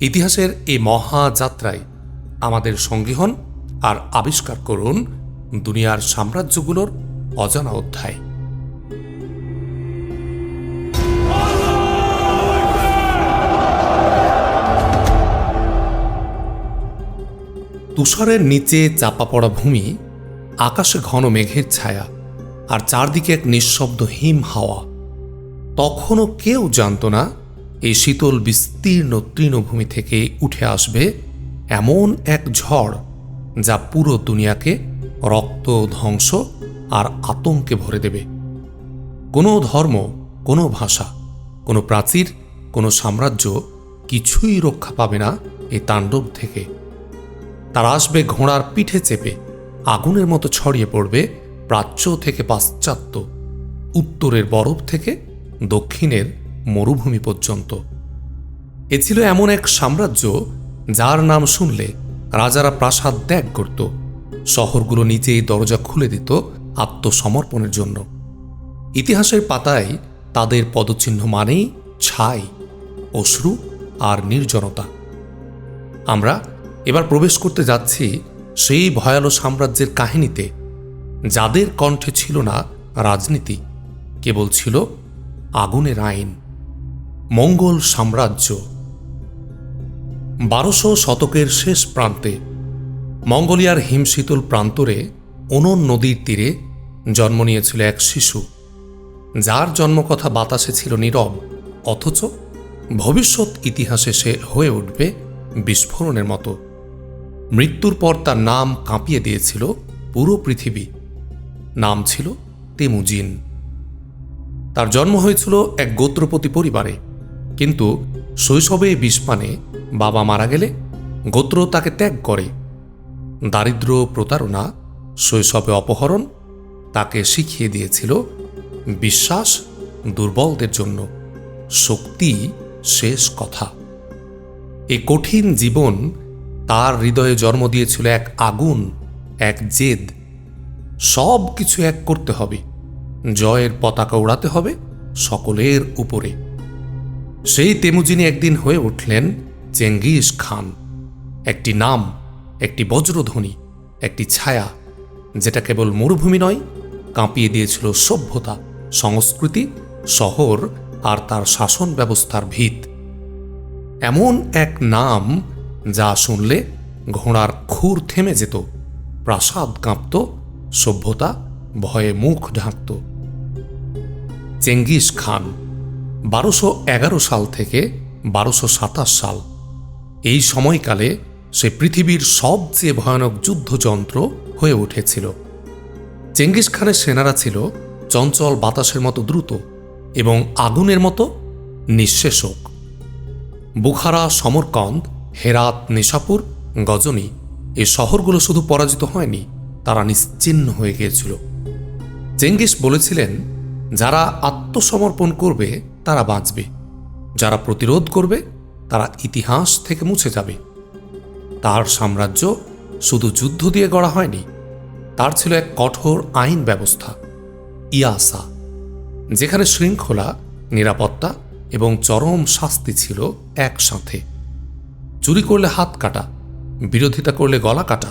ইতিহাসের এই মহাযাত্রায় আমাদের সঙ্গী হন আর আবিষ্কার করুন দুনিয়ার সাম্রাজ্যগুলোর অজানা অধ্যায়। তুষারের নিচে চাপা পড়া ভূমি, আকাশে ঘন মেঘের ছায়া আর চারদিকে এক নিঃশব্দ হিম হাওয়া। তখনও কেউ জানত না এই শীতল, বিস্তীর্ণ তৃণভূমি থেকে উঠে আসবে এমন এক ঝড় যা পুরো দুনিয়াকে রক্ত, ধ্বংস আর আতঙ্কে ভরে দেবে। কোনো ধর্ম, কোনো ভাষা, কোনো প্রাচীর, কোনো সাম্রাজ্য কিছুই রক্ষা পাবে না এই তাণ্ডব থেকে। তারা আসবে ঘোড়ার পিঠে চেপে, আগুনের মতো ছড়িয়ে পড়বে প্রাচ্য থেকে পাশ্চাত্য, উত্তরের বরফ থেকে দক্ষিণের মরুভূমি পর্যন্ত। এ ছিল এমন এক সাম্রাজ্য যার নাম শুনলে রাজারা প্রাসাদ ত্যাগ করত, শহরগুলো নিজেই দরজা খুলে দিত আত্মসমর্পণের জন্য। ইতিহাসের পাতায় তাদের পদচিহ্ন মানেই ছাই, অশ্রু আর নির্জনতা। আমরা এবার প্রবেশ করতে যাচ্ছি সেই ভয়াল সাম্রাজ্যের কাহিনীতে, যাদের কণ্ঠে ছিল না রাজনীতি, কেবল ছিল আগুনের আইন। মঙ্গল সাম্রাজ্য। বারোশো শতকের শেষ প্রান্তে মঙ্গোলিয়ার হিমশীতল প্রান্তরে ওনন নদীর তীরে জন্ম নিয়েছিল এক শিশু। যার জন্মকথা বাতাসে ছিল নীরব, অথচ ভবিষ্যৎ ইতিহাসে সে হয়ে উঠবে বিস্ফোরণের মতো। মৃত্যুর পর তার নাম কাঁপিয়ে দিয়েছিল পুরো পৃথিবী। নাম ছিল তেমুজিন। তার জন্ম হয়েছিল এক গোত্রপতি পরিবারে। কিন্তু শৈশবে বিষপানে বাবা মারা গেলে গোত্র তাকে ত্যাগ করে। দারিদ্র প্রতারণা, শৈশবে অপহরণ তাকে শিখিয়ে দিয়েছিল বিশ্বাস দুর্বলদের জন্য। শক্তি শেষ কথা। এ কঠিন জীবন তার হৃদয়ে জন্ম দিয়েছিল এক আগুন, এক জেদ। সব কিছু এক করতে হবে। জয়ের পতাকা উড়াতে হবে সকলের উপরে। সেই তেমুজিনি একদিন হয়ে উঠলেন চেঙ্গিস খান। একটি নাম, একটি বজ্রধ্বনি, একটি ছায়া, যেটা কেবল মরুভূমি নয়, কাঁপিয়ে দিয়েছিল সভ্যতা, সংস্কৃতি, শহর আর তার শাসন ব্যবস্থার ভিত। এমন এক নাম যা শুনলে ঘোড়ার খুর থেমে যেত, প্রাসাদ কাঁপত, সভ্যতা ভয়ে মুখ ঢাকত। চেঙ্গিস খান বারোশো এগারো সাল থেকে বারোশো সাতাশ সাল। এই সময়কালে সে পৃথিবীর সবচেয়ে ভয়ানক যুদ্ধযন্ত্র হয়ে উঠেছিল। চেঙ্গিস খানের সেনারা ছিল চঞ্চল বাতাসের মতো দ্রুত এবং আগুনের মতো নিঃশেষক। Bukhara, Samarkand, Herat, Nishapur, Ghazni এই শহরগুলো শুধু পরাজিত হয়নি, তারা নিশ্চিহ্ন হয়ে গিয়েছিল। চেঙ্গিস বলেছিলেন যারা আত্মসমর্পণ করবে, তারা বাঁচবে। যারা প্রতিরোধ করবে, তারা ইতিহাস থেকে মুছে যাবে। তার সাম্রাজ্য শুধু যুদ্ধ দিয়ে গড়া হয়নি, তার ছিল এক কঠোর আইন ব্যবস্থা, ইয়াসা, যেখানে শৃঙ্খলা, নিরাপত্তা এবং চরম শাস্তি ছিল একসাথে। চুরি করলে হাত কাটা, বিরোধিতা করলে গলা কাটা,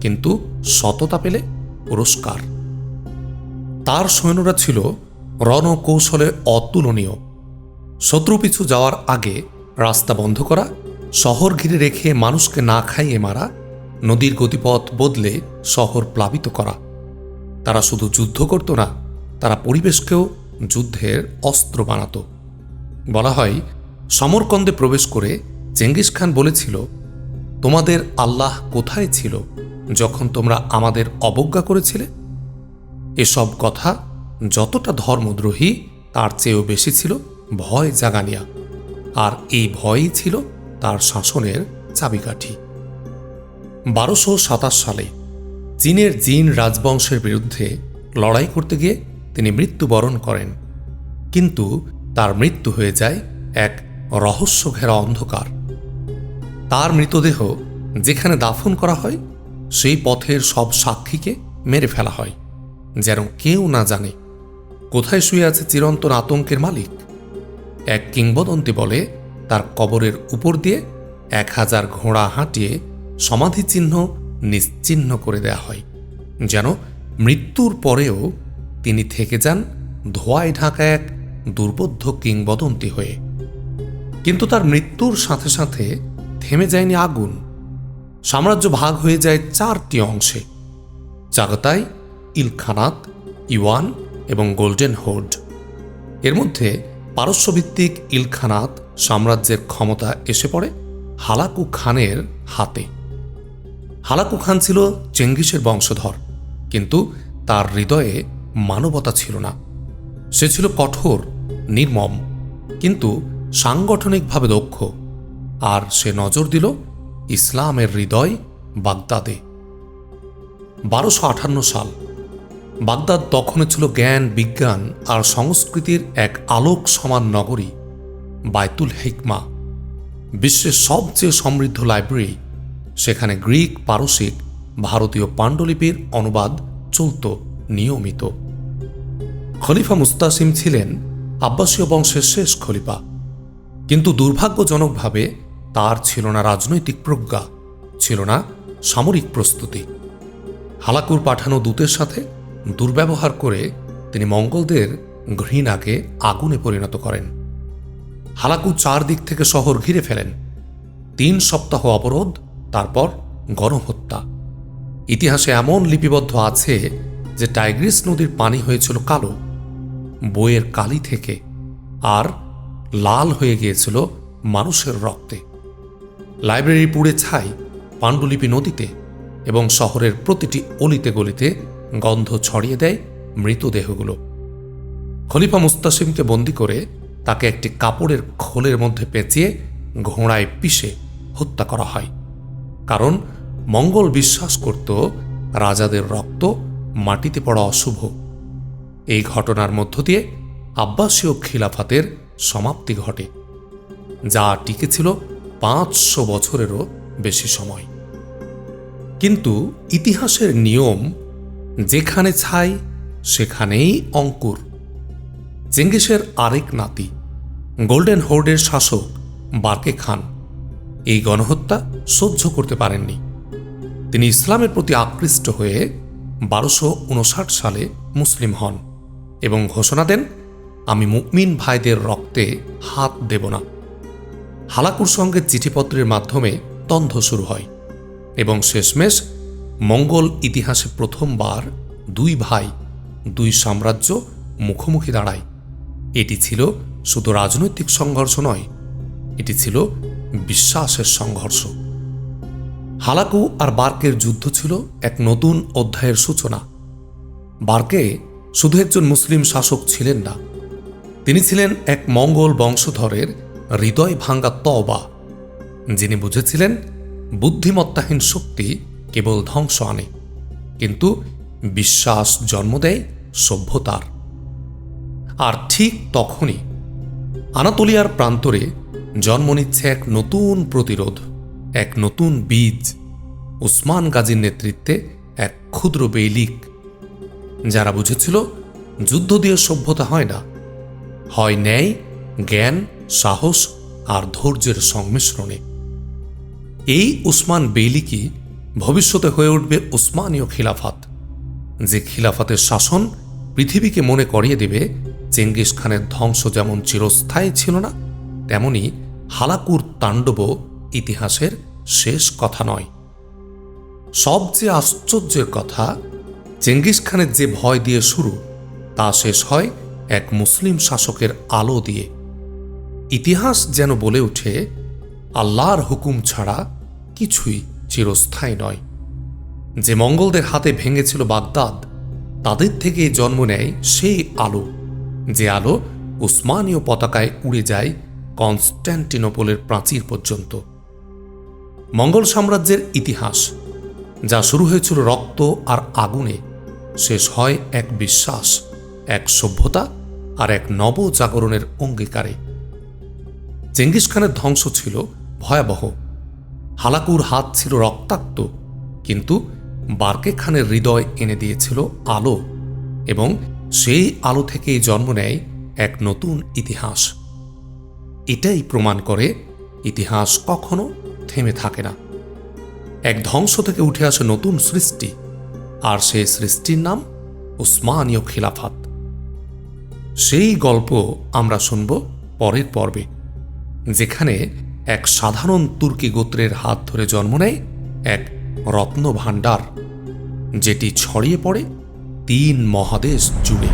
কিন্তু সততা পেলে পুরস্কার। তার সৈন্যরা ছিল রণকৌশলে অতুলনীয়। শত্রু পিছু যাওয়ার আগে রাস্তা বন্ধ করা, শহর ঘিরে রেখে মানুষকে না খাইয়ে মারা, নদীর গতিপথ বদলে শহর প্লাবিত করা। তারা শুধু যুদ্ধ করত না, তারা পরিবেশকেও যুদ্ধের অস্ত্র বানাত। বলা হয়, সমরকন্দে প্রবেশ করে চেঙ্গিস খান বলেছিল, তোমাদের আল্লাহ কোথায় ছিল যখন তোমরা আমাদের অবজ্ঞা করেছিলে? এসব কথা যতটা ধর্মদ্রোহী, তার চেয়েও বেশি ছিল ভয় জাগানিয়া। আর এই ভয়ই ছিল তার শাসনের চাবিকাঠি। বারোশো সাতাশ সালে চীনের জিন রাজবংশের বিরুদ্ধে লড়াই করতে গিয়ে তিনি মৃত্যুবরণ করেন। কিন্তু তার মৃত্যু হয়ে যায় এক রহস্য ঘেরা অন্ধকার। তার মৃতদেহ যেখানে দাফন করা হয়, সেই পথের সব সাক্ষীকে মেরে ফেলা হয়, যেন কেউ না জানে কোথায় শুয়ে আছে চিরন্তন আতঙ্কের মালিক? এক কিংবদন্তি বলে, তার কবরের উপর দিয়ে এক হাজার ঘোড়া হাঁটিয়ে সমাধিচিহ্ন নিশ্চিহ্ন করে দেয়া হয়, যেন মৃত্যুর পরেও তিনি থেকে যান ধোয়ায় ঢাকা এক দুর্বোধ্য কিংবদন্তি হয়ে। কিন্তু তার মৃত্যুর সাথে সাথে থেমে যায়নি আগুন। সাম্রাজ্য ভাগ হয়ে যায় চারটি অংশে। চাগতাই ইলখানাত, ইওয়ান এবং গোল্ডেন হোর্ড এর মধ্যে পারস্যভিত্তিক ইলখানাত সাম্রাজ্যের ক্ষমতা এসে পড়ে হালাকু খানের হাতে। হালাকু খান ছিল চেঙ্গিসের বংশধর, কিন্তু তার হৃদয়ে মানবতা ছিল না। সে ছিল কঠোর, নির্মম, কিন্তু সাংগঠনিকভাবে দক্ষ। আর সে নজর দিল ইসলামের হৃদয় বাগদাদে। বারোশো আঠান্ন সাল বাগদাদ তখনও ছিল জ্ঞান, বিজ্ঞান আর সংস্কৃতির এক আলোক সমান নগরী বায়তুল হিকমা। বিশ্বের সবচেয়ে সমৃদ্ধ লাইব্রেরি, সেখানে গ্রিক, পারসিক, ভারতীয় পাণ্ডুলিপির অনুবাদ চলত, নিয়মিত। খলিফা মুস্তাসিম ছিলেন আব্বাসীয় বংশের শেষ খলিফা। কিন্তু দুর্ভাগ্যজনকভাবে তার ছিল না রাজনৈতিক প্রজ্ঞা, ছিল না সামরিক প্রস্তুতি। হালাকুর পাঠানো দূতের সাথে দুর্ব্যবহার করে তিনি মঙ্গলদের ঘৃণাকে আগুনে পরিণত করেন। হালাকু চারদিক থেকে শহর ঘিরে ফেলেন। তিন সপ্তাহ অবরোধ, তারপর গণহত্যা। ইতিহাসে এমন লিপিবদ্ধ আছে যে টাইগ্রিস নদীর পানি হয়েছিল কালো, বইয়ের কালি থেকে, আর লাল হয়ে গিয়েছিল মানুষের রক্তে। লাইব্রেরি পুড়ে ছাই পাণ্ডুলিপি নদীতে এবং শহরের প্রতিটি অলিতে গলিতে গন্ধ ছড়িয়ে দেয় মৃতদেহগুলো। খলিফা মুস্তাসিমকে বন্দি করে তাকে একটি কাপড়ের খোলের মধ্যে পেঁচিয়ে ঘোড়ায় পিষে হত্যা করা হয়। কারণ মঙ্গল বিশ্বাস করত রাজাদের রক্ত মাটিতে পড়া অশুভ। এই ঘটনার মধ্য দিয়ে আব্বাসীয় খিলাফাতের সমাপ্তি ঘটে, যা টিকেছিল পাঁচশো বছরেরও বেশি সময়। কিন্তু ইতিহাসের নিয়ম যেখানে ছাই, সেখানেই অঙ্কুর। চেঙ্গিসের আরেক নাতি, গোল্ডেন হোর্ডের শাসক বার্কে খান, এই গণহত্যা সহ্য করতে পারেননি। তিনি ইসলামের প্রতি আকৃষ্ট হয়ে বারোশো উনষাট সালে মুসলিম হন এবং ঘোষণা দেন, আমি মুকমিন ভাইদের রক্তে হাত দেব না। হালাকুর সঙ্গে চিঠিপত্রের মাধ্যমে দ্বন্দ্ব শুরু হয় এবং শেষমেশ মঙ্গল ইতিহাসে প্রথমবার দুই ভাই, দুই সাম্রাজ্য মুখোমুখি দাঁড়ায়। এটি ছিল শুধু রাজনৈতিক সংঘর্ষ নয়, এটি ছিল বিশ্বাসের সংঘর্ষ। হালাকু আর বার্কের যুদ্ধ ছিল এক নতুন অধ্যায়ের সূচনা। বার্কে শুধু একজন মুসলিম শাসক ছিলেন না, তিনি ছিলেন এক মঙ্গল বংশধরের হৃদয় ভাঙ্গা তবা যিনি বুঝেছিলেন বুদ্ধিমত্তাহীন শক্তি কেবল ধ্বংস আনে, কিন্তু বিশ্বাস জন্ম দেয় সভ্যতার। আর ঠিক তখনই আনাতোলিয়ার প্রান্তরে জন্ম নিচ্ছে এক নতুন প্রতিরোধ, এক নতুন বীজ, উসমান গাজীর নেতৃত্বে এক ক্ষুদ্র বেইলিক। যারা বুঝেছিল যুদ্ধ দিয়ে সভ্যতা হয় না, হয় ন্যায়, জ্ঞান, সাহস আর ধৈর্যের সংমিশ্রণে। এই উসমান বেইলিকি ভবিষ্যতে হয়ে উঠবে উসমানীয় খিলাফাত। যে খিলাফাতের শাসন পৃথিবীকে মনে করিয়ে দেবে, চেঙ্গিস খানের ধ্বংস যেমন চিরস্থায়ী ছিল না, তেমনি হালাকুর তাণ্ডবও ইতিহাসের শেষ কথা নয়। সবচেয়ে আশ্চর্যের কথা, চেঙ্গিস খানের যে ভয় দিয়ে শুরু, তা শেষ হয় এক মুসলিম শাসকের আলো দিয়ে। ইতিহাস যেন বলে ওঠে, আল্লাহর হুকুম ছাড়া কিছুই চিরস্থায়ী নয়। যে মঙ্গলদের হাতে ভেঙেছিল বাগদাদ, তাদের থেকে জন্ম নেয় সেই আলো। যে আলো উসমানীয় পতাকায় উড়ে যায় কনস্ট্যান্টিনোপলের প্রাচীর পর্যন্ত। মঙ্গল সাম্রাজ্যের ইতিহাস, যা শুরু হয়েছিল রক্ত আর আগুনে, শেষ হয় এক বিশ্বাস, এক সভ্যতা আর এক নবজাগরণের অঙ্গীকারে। চেঙ্গিস খানের ধ্বংস ছিল ভয়াবহ হালাকুর হাত ছিল রক্তাক্ত, কিন্তু বার্কে খানের হৃদয় এনে দিয়েছিল আলো এবং সেই আলো থেকেই জন্ম নেয় এক নতুন ইতিহাস। এটাই প্রমাণ করে ইতিহাস কখনো থেমে থাকে না। এক ধ্বংস থেকে উঠে আসে নতুন সৃষ্টি, আর সেই সৃষ্টির নাম উসমানীয় খিলাফাত। সেই গল্প আমরা শুনব পরের পর্বে, যেখানে এক সাধারণ তুর্কি গোত্রের হাত ধরে জন্ম নেয় এক রত্নভাণ্ডার, যেটি ছড়িয়ে পড়ে তিন মহাদেশ জুড়ে।